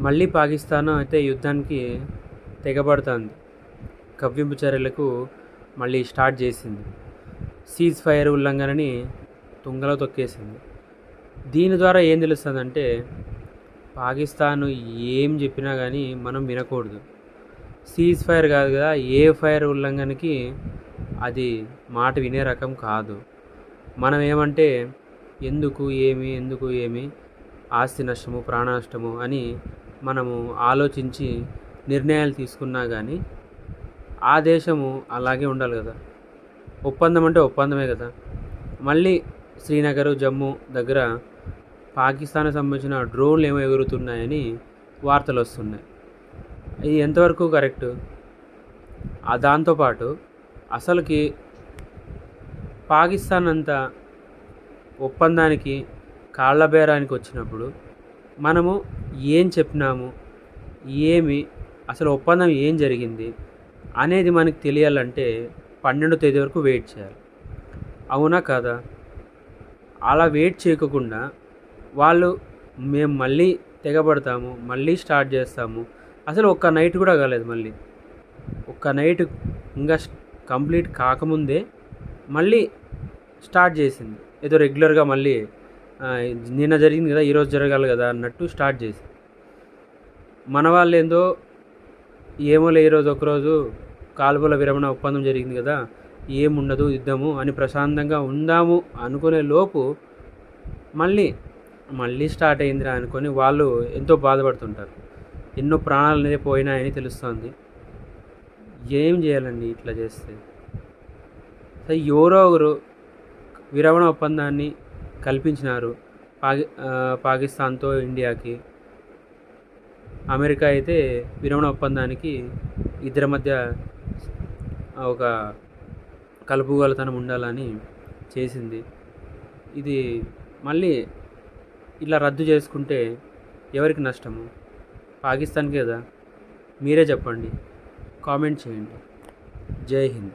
మళ్ళీ పాకిస్తాన్ అయితే యుద్ధానికి తెగబడుతుంది. కవ్వింపు చర్యలకు మళ్ళీ స్టార్ట్ చేసింది. సీజ్ ఫైర్ ఉల్లంఘనని తుంగలో తొక్కేసింది. దీని ద్వారా ఏం తెలుస్తుందంటే పాకిస్తాన్ ఏం చెప్పినా కానీ మనం వినకూడదు. సీజ్ ఫైర్ కాదు కదా ఏ ఫైర్ ఉల్లంఘనకి అది మాట వినే రకం కాదు. మనం ఏమంటే ఎందుకు ఏమి ఎందుకు ఏమి ఆస్తి నష్టము ప్రాణ నష్టము అని మనము ఆలోచించి నిర్ణయాలు తీసుకున్నా కానీ ఆ దేశము అలాగే ఉండాలి కదా. ఒప్పందం అంటే ఒప్పందమే కదా. మళ్ళీ శ్రీనగర్ జమ్మూ దగ్గర పాకిస్తాన్కి సంబంధించిన డ్రోన్లు ఏమో ఎగురుతున్నాయని వార్తలు వస్తున్నాయి. ఇది ఎంతవరకు కరెక్ట్? ఆ దాంతోపాటు అసలుకి పాకిస్తాన్ అంతా ఒప్పందానికి కాళ్ళ బేరానికి వచ్చినప్పుడు మనము ఏం చెప్పినాము? ఏమి? అసలు ఒప్పందం ఏం జరిగింది? అనేది మనకు తెలియాలంటే పన్నెండో తేదీ వరకు వెయిట్ చేయాలి. అవునా కదా? అలా వెయిట్ చేయకుండా వాళ్ళు మేము మళ్ళీ తెగబడతాము మళ్ళీ స్టార్ట్ చేస్తాము. అసలు ఒక్క నైట్ కూడా కాలేదు మళ్ళీ. ఒక్క నైట్ ఇంకా కంప్లీట్ కాకముందే మళ్ళీ స్టార్ట్ చేసింది. ఏదో రెగ్యులర్గా మళ్ళీ నిన్న జరిగింది కదా ఈరోజు జరగాలి కదా అన్నట్టు స్టార్ట్ చేసి. మన వాళ్ళు ఏందో ఏమోలే ఈరోజు ఒకరోజు కాల్పుల విరమణ ఒప్పందం జరిగింది కదా ఏముండదు యుద్ధము అని ప్రశాంతంగా ఉందాము అనుకునే లోపు మళ్ళీ మళ్ళీ స్టార్ట్ అయిందిరా అనుకొని వాళ్ళు ఎంతో బాధపడుతుంటారు. ఎన్నో ప్రాణాలు అనేది పోయినాయని తెలుస్తుంది. ఏం చేయాలండి ఇట్లా చేస్తే? ఎవరో ఒకరు విరమణ ఒప్పందాన్ని కల్పించినారు పాకి పాకిస్తాన్తో ఇండియాకి. అమెరికా అయితే విరమణ ఒప్పందానికి ఇద్దరి మధ్య ఒక కలుపుగలతనం ఉండాలని చేసింది. ఇది మళ్ళీ ఇలా రద్దు చేసుకుంటే ఎవరికి నష్టము? పాకిస్తాన్కి కదా? మీరే చెప్పండి. కామెంట్ చేయండి. జై హింద్.